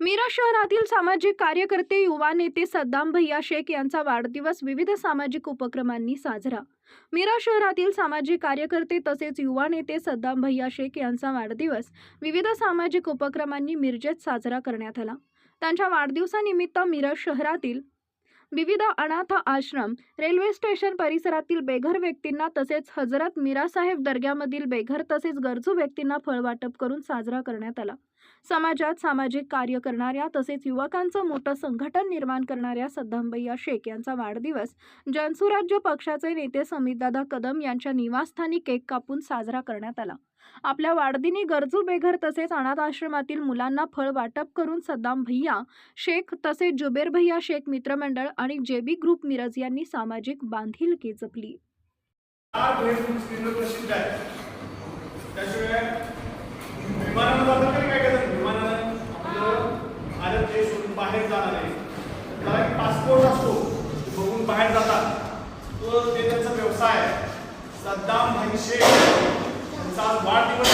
मिरज शहरातील सामाजिक कार्यकर्ते युवा नेते सद्दाम भैया शेख यांचा वाढदिवस विविध सामाजिक उपक्रमांनी साजरा. मिरज शहरातील सामाजिक कार्यकर्ते तसेच युवा नेते सद्दाम भैया शेख यांचा वाढदिवस विविध सामाजिक उपक्रमांनी मिरजेत साजरा करण्यात आला. त्यांच्या वाढदिवसानिमित्त मिरज शहरातील विविध अनाथ आश्रम रेल्वे स्टेशन परिसरातील बेघर व्यक्तींना तसेच हजरत मीरासाहेब दर्ग्यामधील बेघर तसेच गरजू व्यक्तींना फळवाटप करून साजरा करण्यात आला. समाजात सामाजिक कार्य करणाऱ्या तसेच युवकांचं मोठं संघटन निर्माण करणाऱ्या सद्दामभैया शेख यांचा वाढदिवस जनसुराज्य पक्षाचे नेते समितदादा कदम यांच्या निवासस्थानी केक कापून साजरा करण्यात आला. आपल्या वाढदिनी गरजू बेघर तसेच अनाथ आश्रमातील मुलांना फळ वाटप करून सद्दाम भैया शेख तसेच जुबेर भैया शेख मित्रमंडळ आणि जेबी ग्रुप मिरज यांनी सामाजिक बांधिलकी जपली. बाहेर जाणार आहे. त्याला पासपोर्ट असतो. बघून बाहेर जातात. तो ते त्यांचा व्यवसाय आहे. सद्दाम भाई शेख त्यांचा आज